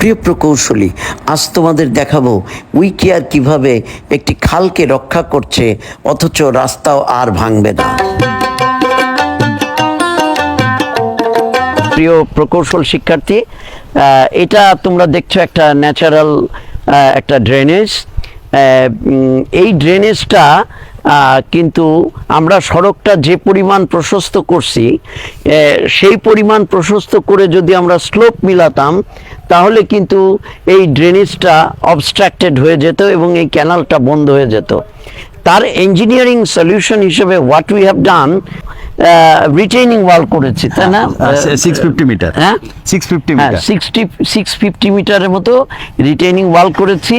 প্রিয় প্রকৌশলী, আজ তোমাদের দেখাবো উইকেয়ার কীভাবে একটি খালকে রক্ষা করছে, অথচ রাস্তাও আর ভাঙবে না। প্রিয় প্রকৌশল শিক্ষার্থী এটা তোমরা দেখছ একটা ন্যাচারাল একটা ড্রেনেজ এই ড্রেনেজটা কিন্তু আমরা সড়কটা যে পরিমাণ প্রশস্ত করছি সেই পরিমাণ প্রশস্ত করে যদি আমরা স্লোপ মিলাতাম তাহলে কিন্তু এই ড্রেনেজটা অবস্ট্রাক্টেড হয়ে যেত এবং এই ক্যানালটা বন্ধ হয়ে যেত। তার ইঞ্জিনিয়ারিং সলিউশন হিসেবে what we have done retaining wall করেছি তাই না? সিক্স ফিফটি মিটার হ্যাঁ? সিক্স ফিফটি হ্যাঁ মিটার সিক্সটি সিক্স ফিফটি মিটারের মতো রিটেইনিং ওয়াল করেছি।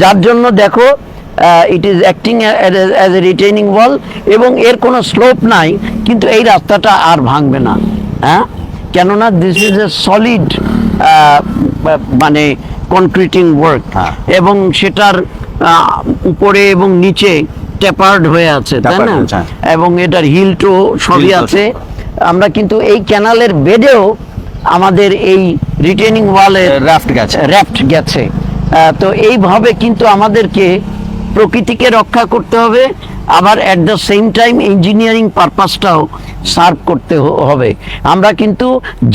যার জন্য দেখো it is acting as a retaining wall এবং এর কোনো স্লোপ নাই কিন্তু এই রাস্তাটা আর ভাঙবে না। হ্যাঁ? কেননা দিস ইজ এ সলিড মানে কনক্রিটিং ওয়ার্ক হ্যাঁ। এবং সেটার উপরে এবং নিচে টেপার্ড হয়ে আছে তাই না হ্যাঁ। এবং এটার হিলটো সবই আছে আমরা কিন্তু এই ক্যানালের বেডেও আমাদের এই রিটেনিং ওয়ালের রাফট গেছে। র্যাফট গেছে তো এইভাবে কিন্তু আমাদেরকে প্রকৃতিকে রক্ষা করতে হবে আবার at the same time engineering পারপাসটাও serve করতে হবে। আমরা কিন্তু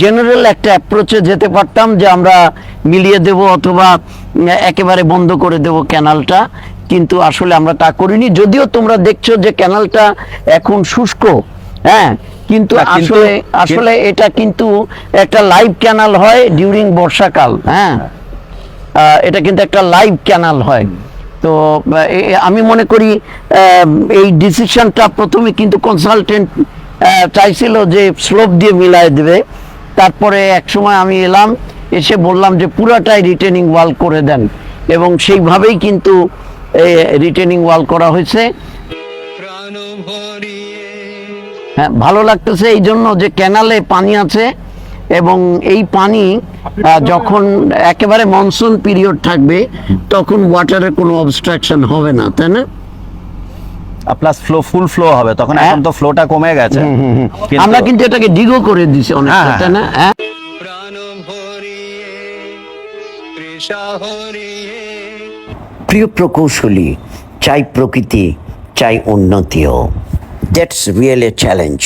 জেনারেল একটা অ্যাপ্রোচে যেতে পারতাম যে আমরা মিলিয়ে দেব অথবা একেবারে বন্ধ করে দেব ক্যানালটা কিন্তু আসলে আমরা তা করিনি। যদিও তোমরা দেখছ যে ক্যানালটা এখন শুষ্ক হ্যাঁ কিন্তু আসলে আসলে এটা কিন্তু একটা লাইভ ক্যানাল হয় ডিউরিং বর্ষাকাল হ্যাঁ। এটা কিন্তু একটা লাইভ ক্যানাল হয়। তো আমি মনে করি এই ডিসিশনটা প্রথমে কিন্তু কনসালটেন্ট চাইছিল যে স্লোপ দিয়ে মিলাই দেবে। তারপরে এক সময় আমি এলাম এসে বললাম যে পুরাটাই রিটেনিং ওয়াল করে দেন। এবং সেইভাবেই কিন্তু রিটেনিং ওয়াল করা হয়েছে। হ্যাঁ ভালো লাগতেছে এই জন্য যে ক্যানালে পানি আছে। এবং এই পানি যখন একেবারে মনসুন পিরিয়ড থাকবে তখন ওয়াটারের কোনো অবস্ট্রাকশন হবে না তাই না? প্লাস ফ্লো ফুল ফ্লো হবে তখন হ্যাঁ। এখন তো ফ্লোটা কমে গেছে। আমরা কিন্তু এটাকে ডিগো করে দিছি অনেকটা হ্যাঁ, তাই না? হ্যাঁ। প্রিয় প্রকৌশলী চাই প্রকৃতি চাই উন্নতিও। That's real A challenge